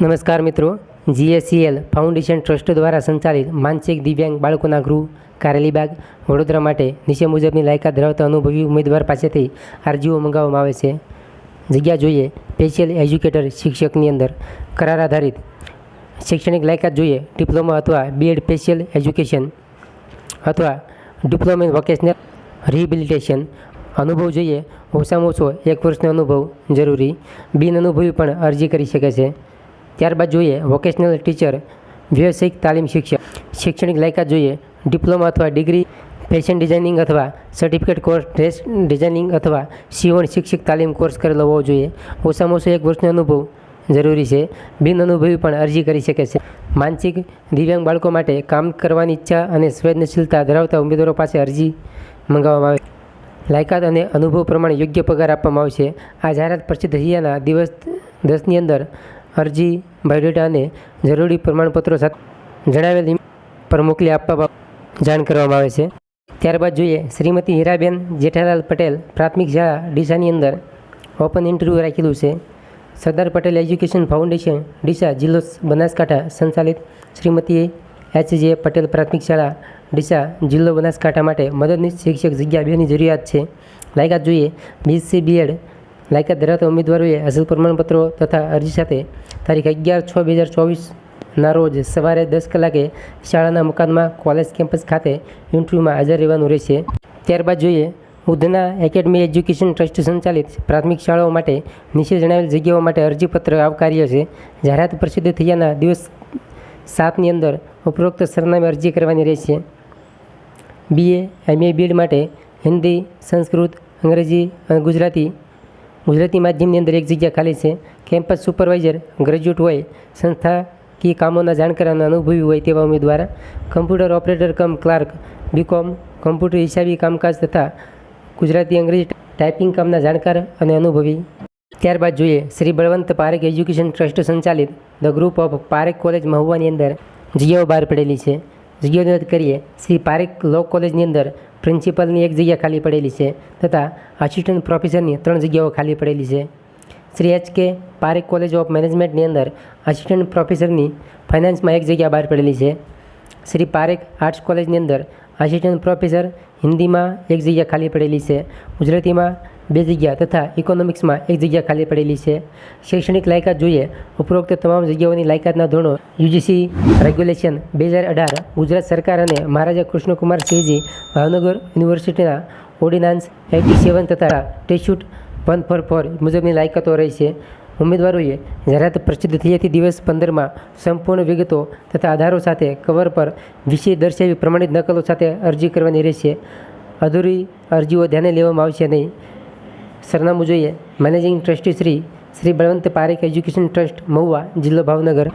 નમસ્કાર મિત્રો. GSCL foundation trust દ્વારા સંચાલિત માનસિક દિવ્યાંગ બાળકોના ગૃહ કારેલીબાગ વડોદરા માટે નીચે મુજબની લાયકાત ધરાવતા અનુભવી ઉમેદવાર પાસેથી અરજીઓ મંગાવવામાં આવે છે. જગ્યા જોઈએ. સ્પેશિયલ એજ્યુકેટર શિક્ષકની અંદર. કરાર આધારિત. શૈક્ષણિક લાયકાત જોઈએ. ડિપ્લોમા અથવા બીએડ સ્પેશિયલ એજ્યુકેશન અથવા ડિપ્લોમા ઇન વોકેશનલ રિહેબિલિટેશન. અનુભવ જોઈએ. ઓછામાં ઓછો એક વર્ષનો અનુભવ જરૂરી. બિન અનુભવી પણ અરજી કરી શકે છે. ત્યારબાદ જોઈએ વોકેશનલ ટીચર વ્યવસાયિક તાલીમ શિક્ષક, શૈક્ષણિક લાયકાત જોઈએ ડિપ્લોમા અથવા ડિગ્રી ફેશન ડિઝાઇનિંગ અથવા સર્ટિફિકેટ કોર્સ ડ્રેસ ડિઝાઇનિંગ અથવા સીવણ શિક્ષક તાલીમ કોર્સ કરેલો હોવો જોઈએ. ઓછામાં ઓછો એક વર્ષનો અનુભવ જરૂરી છે. બિન અનુભવી પણ અરજી કરી શકે છે. માનસિક દિવ્યાંગ બાળકો માટે કામ કરવાની ઈચ્છા અને સંવેદનશીલતા ધરાવતા ઉમેદવારો પાસે અરજી મંગાવવામાં આવે. લાયકાત અને અનુભવ પ્રમાણે યોગ્ય પગાર આપવામાં આવશે. આ જાહેરાત પ્રસિદ્ધ થયાના દિવસ દસની અંદર અરજી બાયોડેટા અને જરૂરી પ્રમાણપત્રો સાથે જણાવેલ પર મોકલી આપવા જાણ કરવામાં આવે છે. ત્યારબાદ જોઈએ, શ્રીમતી હીરાબેન જેઠાલાલ પટેલ પ્રાથમિક શાળા ડીસાની અંદર ઓપન ઇન્ટરવ્યૂ રાખેલું છે. સરદાર પટેલ એજ્યુકેશન ફાઉન્ડેશન ડીસા જિલ્લો બનાસકાંઠા સંચાલિત શ્રીમતી એચજે પટેલ પ્રાથમિક શાળા ડીસા જિલ્લો બનાસકાંઠા માટે મદદનીશ શિક્ષક જગ્યા બેની જરૂરિયાત છે. લાયકાત જોઈએ બીએસસી બીએડ લાયકાત ધરાવતા ઉમેદવારોએ અસલ પ્રમાણપત્રો તથા અરજી સાથે તારીખ અગિયાર છ બે હજાર ચોવીસના રોજ સવારે દસ કલાકે શાળાના મકાનમાં કોલેજ કેમ્પસ ખાતે ઇન્ટરવ્યૂમાં હાજર રહેવાનું રહેશે. ત્યારબાદ જોઈએ, ઉધના એકેડમી એજ્યુકેશન ટ્રસ્ટ સંચાલિત પ્રાથમિક શાળાઓ માટે નીચે જણાવેલ જગ્યાઓ માટે અરજીપત્ર આવકાર્ય છે. જાહેરાત પ્રસિદ્ધ થયાના દિવસ સાતની અંદર ઉપરોક્ત સરનામે અરજી કરવાની રહેશે. બીએ એમએ બીડ માટે હિન્દી, સંસ્કૃત, અંગ્રેજી અને ગુજરાતી ગુજરાતી માધ્યમની અંદર એક જગ્યા ખાલી છે. કેમ્પસ સુપરવાઇઝર ગ્રેજ્યુએટ હોય સંસ્થાકીય કામોના જાણકાર અને અનુભવી હોય તેવા ઉમેદવાર computer operator cum clerk B Com computer હિસાબી કામકાજ તથા ગુજરાતી અંગ્રેજી ટાઈપિંગ કામના જાણકાર અને અનુભવી. ત્યારબાદ જોઈએ, શ્રી બળવંત પારેખ એજ્યુકેશન ટ્રસ્ટ સંચાલિત the group of Parekh college મહુવાની અંદર જગ્યાઓ બહાર પડેલી છે. જગ્યાઓની વાત કરીએ, શ્રી પારેખ લો કોલેજની અંદર પ્રિન્સિપલની એક જગ્યા ખાલી પડેલી છે તથા આસિસ્ટન્ટ પ્રોફેસરની ત્રણ જગ્યાઓ ખાલી પડેલી છે. Shri H K Parekh college of મેનેજમેન્ટની અંદર આસિસ્ટન્ટ પ્રોફેસરની ફાઇનાન્સમાં એક જગ્યા બહાર પડેલી છે. શ્રી પારેખ આર્ટ્સ કોલેજની અંદર આસિસ્ટન્ટ પ્રોફેસર હિન્દીમાં એક જગ્યા ખાલી પડેલી છે. ગુજરાતીમાં બે જગ્યા તથા ઇકોનોમિક્સમાં એક જગ્યા ખાલી પડેલી છે. શૈક્ષણિક લાયકાત જોઈએ. ઉપરોક્ત તમામ જગ્યાઓની લાયકાતના ધોરણો યુજીસી રેગ્યુલેશન બે હજાર અઢાર, ગુજરાત સરકાર અને મહારાજા કૃષ્ણકુમાર સિંહજી, ભાવનગર યુનિવર્સિટીના ઓર્ડિનાન્સ એટી સેવન તથા ટેસ્યુટ વન ફોર ફોર મુજબની લાયકાતો રહી છે. ઉમેદવારોએ જાહેરાત પ્રસિદ્ધ થયાથી દિવસ પંદરમાં સંપૂર્ણ વિગતો તથા આધારો સાથે કવર પર વિષય દર્શાવી પ્રમાણિત નકલો સાથે અરજી કરવાની રહેશે. અધૂરી અરજીઓ ધ્યાને લેવામાં આવશે નહીં. સરનામું જોઈએ. Managing trustee Shri Shri Balwant Parekh education trust Mahuva, જિલ્લો ભાવનગર.